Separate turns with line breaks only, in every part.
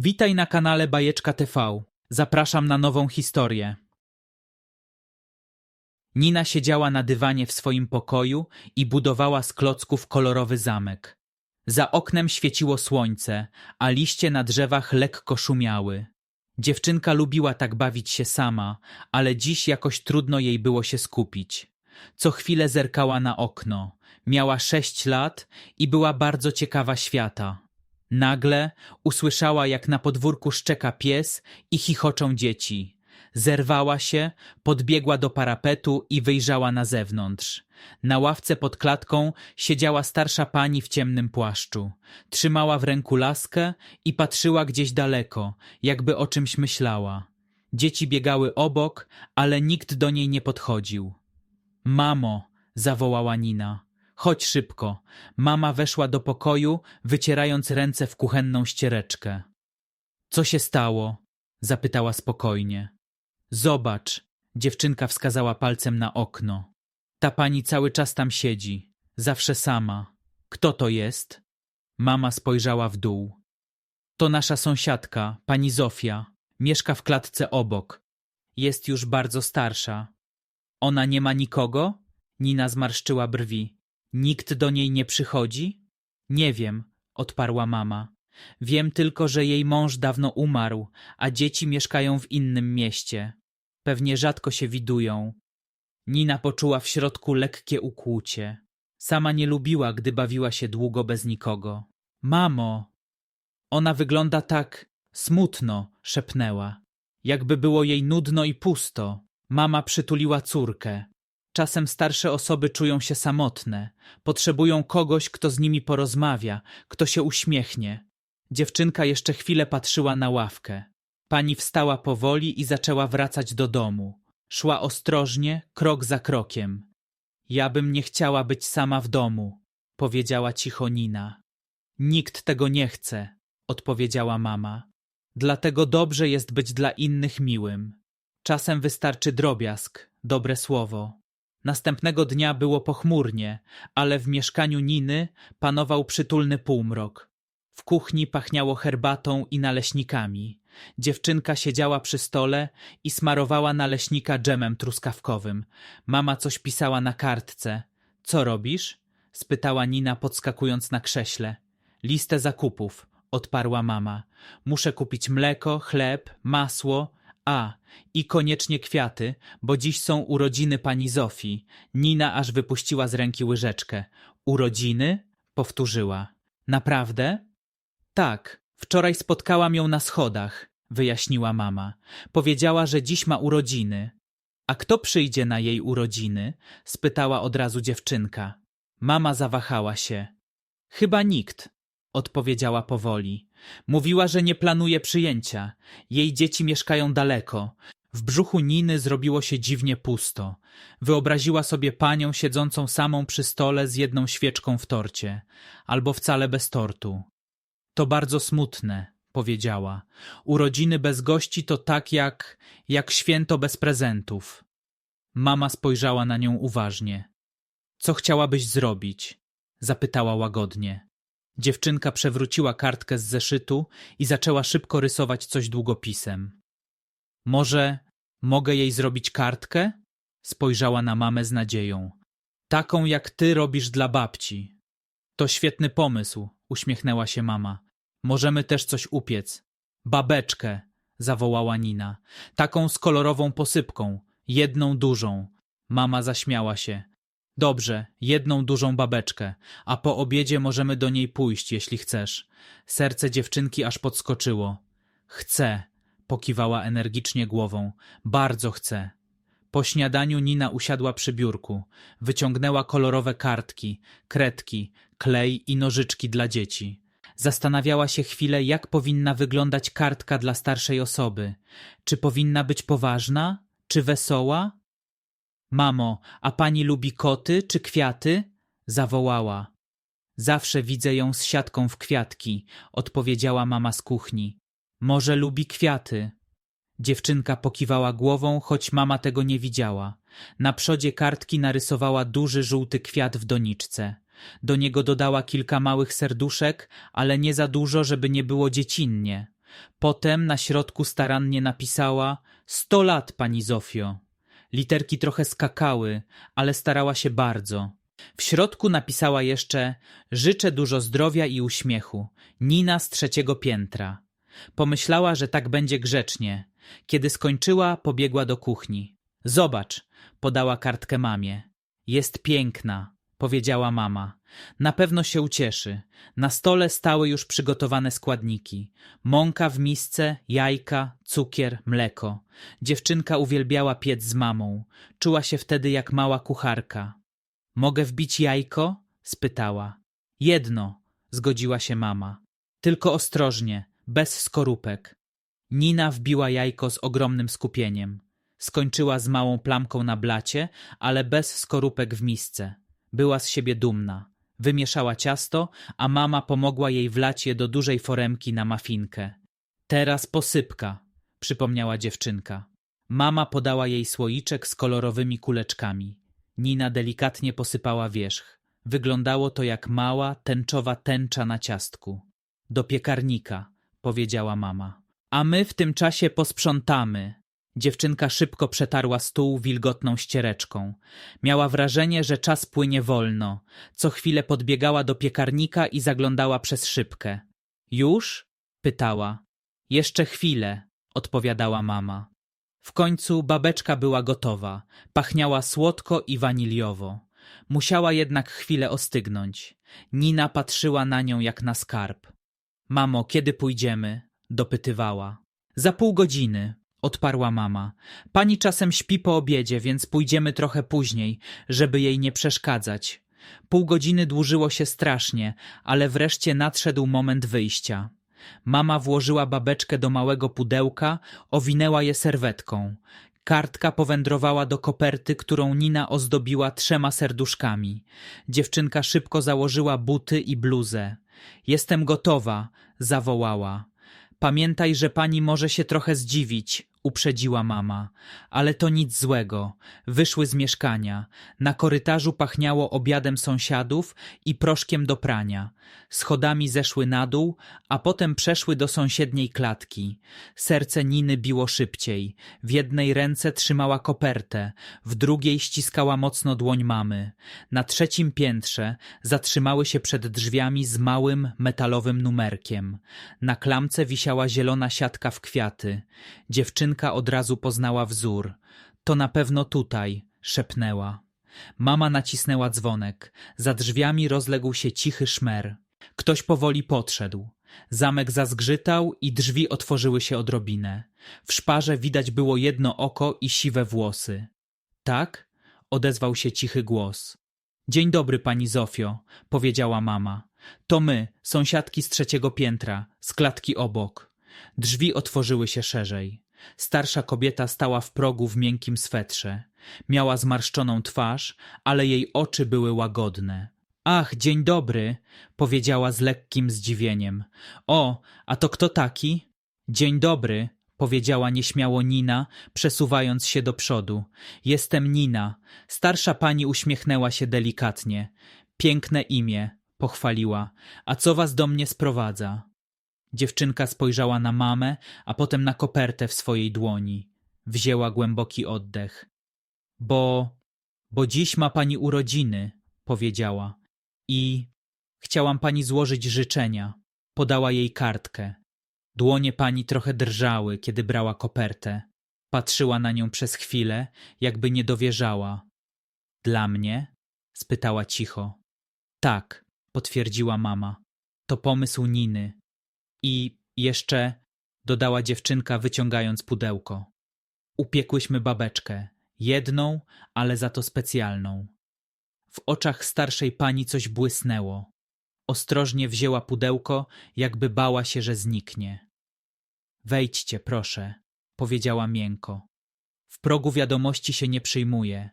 Witaj na kanale Bajeczka TV. Zapraszam na nową historię. Nina siedziała na dywanie w swoim pokoju i budowała z klocków kolorowy zamek. Za oknem świeciło słońce, a liście na drzewach lekko szumiały. Dziewczynka lubiła tak bawić się sama, ale dziś jakoś trudno jej było się skupić. Co chwilę zerkała na okno. Miała sześć lat i była bardzo ciekawa świata. Nagle usłyszała, jak na podwórku szczeka pies i chichoczą dzieci. Zerwała się, podbiegła do parapetu i wyjrzała na zewnątrz. Na ławce pod klatką siedziała starsza pani w ciemnym płaszczu. Trzymała w ręku laskę i patrzyła gdzieś daleko, jakby o czymś myślała. Dzieci biegały obok, ale nikt do niej nie podchodził. Mamo, zawołała Nina. Chodź szybko. Mama weszła do pokoju, wycierając ręce w kuchenną ściereczkę. Co się stało? zapytała spokojnie. Zobacz, dziewczynka wskazała palcem na okno. Ta pani cały czas tam siedzi, zawsze sama. Kto to jest? Mama spojrzała w dół. To nasza sąsiadka, pani Zofia. Mieszka w klatce obok. Jest już bardzo starsza. Ona nie ma nikogo? Nina zmarszczyła brwi. Nikt do niej nie przychodzi? Nie wiem, odparła mama. Wiem tylko, że jej mąż dawno umarł, a dzieci mieszkają w innym mieście. Pewnie rzadko się widują. Nina poczuła w środku lekkie ukłucie. Sama nie lubiła, gdy bawiła się długo bez nikogo. Mamo! Ona wygląda tak smutno, szepnęła. Jakby było jej nudno i pusto. Mama przytuliła córkę. Czasem starsze osoby czują się samotne, potrzebują kogoś, kto z nimi porozmawia, kto się uśmiechnie. Dziewczynka jeszcze chwilę patrzyła na ławkę. Pani wstała powoli i zaczęła wracać do domu. Szła ostrożnie, krok za krokiem. Ja bym nie chciała być sama w domu, powiedziała cicho Nina. Nikt tego nie chce, odpowiedziała mama. Dlatego dobrze jest być dla innych miłym. Czasem wystarczy drobiazg, dobre słowo. Następnego dnia było pochmurnie, ale w mieszkaniu Niny panował przytulny półmrok. W kuchni pachniało herbatą i naleśnikami. Dziewczynka siedziała przy stole i smarowała naleśnika dżemem truskawkowym. Mama coś pisała na kartce. Co robisz? spytała Nina podskakując na krześle. Listę zakupów, odparła mama. Muszę kupić mleko, chleb, masło, a, i koniecznie kwiaty, bo dziś są urodziny pani Zofii. Nina aż wypuściła z ręki łyżeczkę. Urodziny? Powtórzyła. Naprawdę? Tak, wczoraj spotkałam ją na schodach, wyjaśniła mama. Powiedziała, że dziś ma urodziny. A kto przyjdzie na jej urodziny? spytała od razu dziewczynka. Mama zawahała się. Chyba nikt, odpowiedziała powoli. Mówiła, że nie planuje przyjęcia. Jej dzieci mieszkają daleko. W brzuchu Niny zrobiło się dziwnie pusto. Wyobraziła sobie panią siedzącą samą przy stole z jedną świeczką w torcie, albo wcale bez tortu. To bardzo smutne, powiedziała. Urodziny bez gości to tak jak, jak święto bez prezentów. Mama spojrzała na nią uważnie. Co chciałabyś zrobić? Zapytała łagodnie. Dziewczynka przewróciła kartkę z zeszytu i zaczęła szybko rysować coś długopisem. Może mogę jej zrobić kartkę? Spojrzała na mamę z nadzieją. Taką jak ty robisz dla babci. To świetny pomysł, uśmiechnęła się mama. Możemy też coś upiec. Babeczkę, zawołała Nina. Taką z kolorową posypką, jedną dużą. Mama zaśmiała się. Dobrze, jedną dużą babeczkę, a po obiedzie możemy do niej pójść, jeśli chcesz. Serce dziewczynki aż podskoczyło. Chcę, pokiwała energicznie głową. Bardzo chcę. Po śniadaniu Nina usiadła przy biurku. Wyciągnęła kolorowe kartki, kredki, klej i nożyczki dla dzieci. Zastanawiała się chwilę, jak powinna wyglądać kartka dla starszej osoby. Czy powinna być poważna? Czy wesoła? Mamo, a pani lubi koty czy kwiaty? Zawołała. Zawsze widzę ją z siatką w kwiatki, odpowiedziała mama z kuchni. Może lubi kwiaty. Dziewczynka pokiwała głową, choć mama tego nie widziała. Na przodzie kartki narysowała duży żółty kwiat w doniczce. Do niego dodała kilka małych serduszek, ale nie za dużo, żeby nie było dziecinnie. Potem na środku starannie napisała sto lat, pani Zofio. Literki trochę skakały, ale starała się bardzo. W środku napisała jeszcze życzę dużo zdrowia i uśmiechu. Nina z trzeciego piętra. Pomyślała, że tak będzie grzecznie. Kiedy skończyła, pobiegła do kuchni. Zobacz, podała kartkę mamie. Jest piękna, powiedziała mama. Na pewno się ucieszy. Na stole stały już przygotowane składniki. Mąka w misce, jajka, cukier, mleko. Dziewczynka uwielbiała piec z mamą. Czuła się wtedy jak mała kucharka. Mogę wbić jajko? spytała. Jedno, zgodziła się mama. Tylko ostrożnie, bez skorupek. Nina wbiła jajko z ogromnym skupieniem. Skończyła z małą plamką na blacie, ale bez skorupek w misce. Była z siebie dumna. Wymieszała ciasto, a mama pomogła jej wlać je do dużej foremki na mafinkę. Teraz posypka, przypomniała dziewczynka. Mama podała jej słoiczek z kolorowymi kuleczkami. Nina delikatnie posypała wierzch. Wyglądało to jak mała, tęczowa tęcza na ciastku. Do piekarnika, powiedziała mama. A my w tym czasie posprzątamy. Dziewczynka szybko przetarła stół wilgotną ściereczką. Miała wrażenie, że czas płynie wolno. Co chwilę podbiegała do piekarnika i zaglądała przez szybkę. Już? pytała. Jeszcze chwilę, odpowiadała mama. W końcu babeczka była gotowa. Pachniała słodko i waniliowo. Musiała jednak chwilę ostygnąć. Nina patrzyła na nią jak na skarb. Mamo, kiedy pójdziemy? dopytywała. Za pół godziny, odparła mama. Pani czasem śpi po obiedzie, więc pójdziemy trochę później, żeby jej nie przeszkadzać. Pół godziny dłużyło się strasznie, ale wreszcie nadszedł moment wyjścia. Mama włożyła babeczkę do małego pudełka, owinęła je serwetką. Kartka powędrowała do koperty, którą Nina ozdobiła trzema serduszkami. Dziewczynka szybko założyła buty i bluzę. Jestem gotowa, zawołała. Pamiętaj, że pani może się trochę zdziwić, uprzedziła mama. Ale to nic złego. Wyszły z mieszkania. Na korytarzu pachniało obiadem sąsiadów i proszkiem do prania. Schodami zeszły na dół, a potem przeszły do sąsiedniej klatki. Serce Niny biło szybciej. W jednej ręce trzymała kopertę, w drugiej ściskała mocno dłoń mamy. Na trzecim piętrze zatrzymały się przed drzwiami z małym, metalowym numerkiem. Na klamce wisiała zielona siatka w kwiaty. Dziewczynka od razu poznała wzór. To na pewno tutaj, szepnęła. Mama nacisnęła dzwonek. Za drzwiami rozległ się cichy szmer. Ktoś powoli podszedł. Zamek zazgrzytał i drzwi otworzyły się odrobinę. W szparze widać było jedno oko i siwe włosy. Tak? odezwał się cichy głos. Dzień dobry, pani Zofio, powiedziała mama. To my, sąsiadki z trzeciego piętra, z klatki obok. Drzwi otworzyły się szerzej. Starsza kobieta stała w progu w miękkim swetrze. Miała zmarszczoną twarz, ale jej oczy były łagodne. Ach, dzień dobry, powiedziała z lekkim zdziwieniem. O, a to kto taki? Dzień dobry, powiedziała nieśmiało Nina, przesuwając się do przodu. Jestem Nina. Starsza pani uśmiechnęła się delikatnie. Piękne imię, pochwaliła. A co was do mnie sprowadza? Dziewczynka spojrzała na mamę, a potem na kopertę w swojej dłoni. Wzięła głęboki oddech. Bo... bo dziś ma pani urodziny, powiedziała. I... chciałam pani złożyć życzenia. Podała jej kartkę. Dłonie pani trochę drżały, kiedy brała kopertę. Patrzyła na nią przez chwilę, jakby nie dowierzała. Dla mnie? spytała cicho. Tak, potwierdziła mama. To pomysł Niny. I jeszcze, dodała dziewczynka, wyciągając pudełko. Upiekłyśmy babeczkę. Jedną, ale za to specjalną. W oczach starszej pani coś błysnęło. Ostrożnie wzięła pudełko, jakby bała się, że zniknie. Wejdźcie, proszę, powiedziała miękko. W progu wiadomości się nie przyjmuje.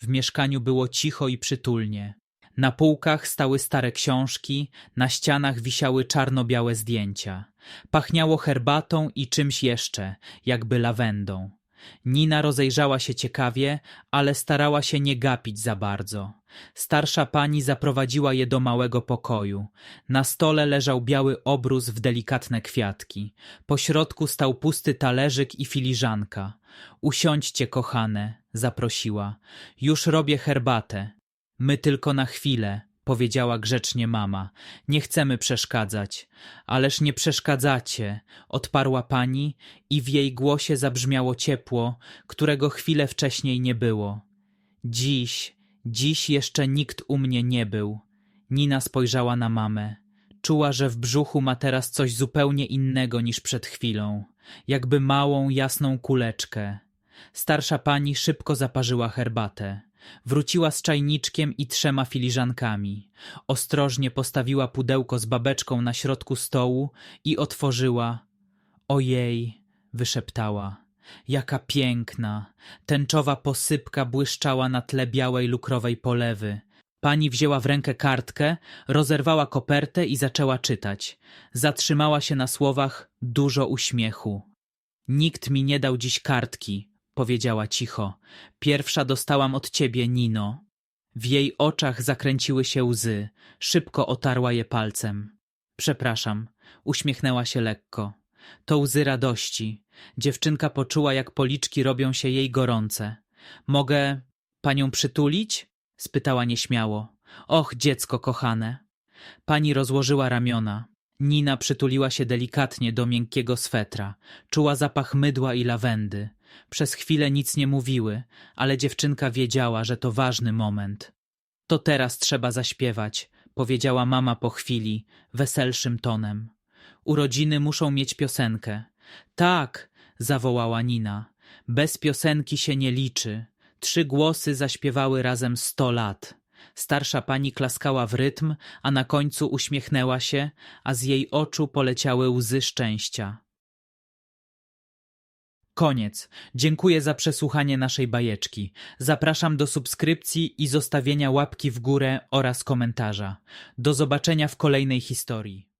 W mieszkaniu było cicho i przytulnie. Na półkach stały stare książki, na ścianach wisiały czarno-białe zdjęcia. Pachniało herbatą i czymś jeszcze, jakby lawendą. Nina rozejrzała się ciekawie, ale starała się nie gapić za bardzo. Starsza pani zaprowadziła je do małego pokoju. Na stole leżał biały obrus w delikatne kwiatki. Po środku stał pusty talerzyk i filiżanka. Usiądźcie, kochane, zaprosiła. Już robię herbatę. My tylko na chwilę, powiedziała grzecznie mama. Nie chcemy przeszkadzać. Ależ nie przeszkadzacie, odparła pani i w jej głosie zabrzmiało ciepło, którego chwilę wcześniej nie było. Dziś, dziś jeszcze nikt u mnie nie był. Nina spojrzała na mamę. Czuła, że w brzuchu ma teraz coś zupełnie innego niż przed chwilą, jakby małą, jasną kuleczkę. Starsza pani szybko zaparzyła herbatę. Wróciła z czajniczkiem i trzema filiżankami. Ostrożnie postawiła pudełko z babeczką na środku stołu i otworzyła. Ojej, wyszeptała. Jaka piękna! Tęczowa posypka błyszczała na tle białej lukrowej polewy. Pani wzięła w rękę kartkę, rozerwała kopertę i zaczęła czytać. Zatrzymała się na słowach dużo uśmiechu. Nikt mi nie dał dziś kartki, powiedziała cicho. Pierwsza dostałam od ciebie, Nino. W jej oczach zakręciły się łzy. Szybko otarła je palcem. Przepraszam, uśmiechnęła się lekko. To łzy radości. Dziewczynka poczuła, jak policzki robią się jej gorące. Mogę panią przytulić? spytała nieśmiało. Och, dziecko kochane. Pani rozłożyła ramiona. Nina przytuliła się delikatnie do miękkiego swetra. Czuła zapach mydła i lawendy. Przez chwilę nic nie mówiły, ale dziewczynka wiedziała, że to ważny moment. To teraz trzeba zaśpiewać, powiedziała mama po chwili, weselszym tonem. Urodziny muszą mieć piosenkę. Tak, zawołała Nina. Bez piosenki się nie liczy. Trzy głosy zaśpiewały razem sto lat. Starsza pani klaskała w rytm, a na końcu uśmiechnęła się, a z jej oczu poleciały łzy szczęścia. Koniec. Dziękuję za przesłuchanie naszej bajeczki. Zapraszam do subskrypcji i zostawienia łapki w górę oraz komentarza. Do zobaczenia w kolejnej historii.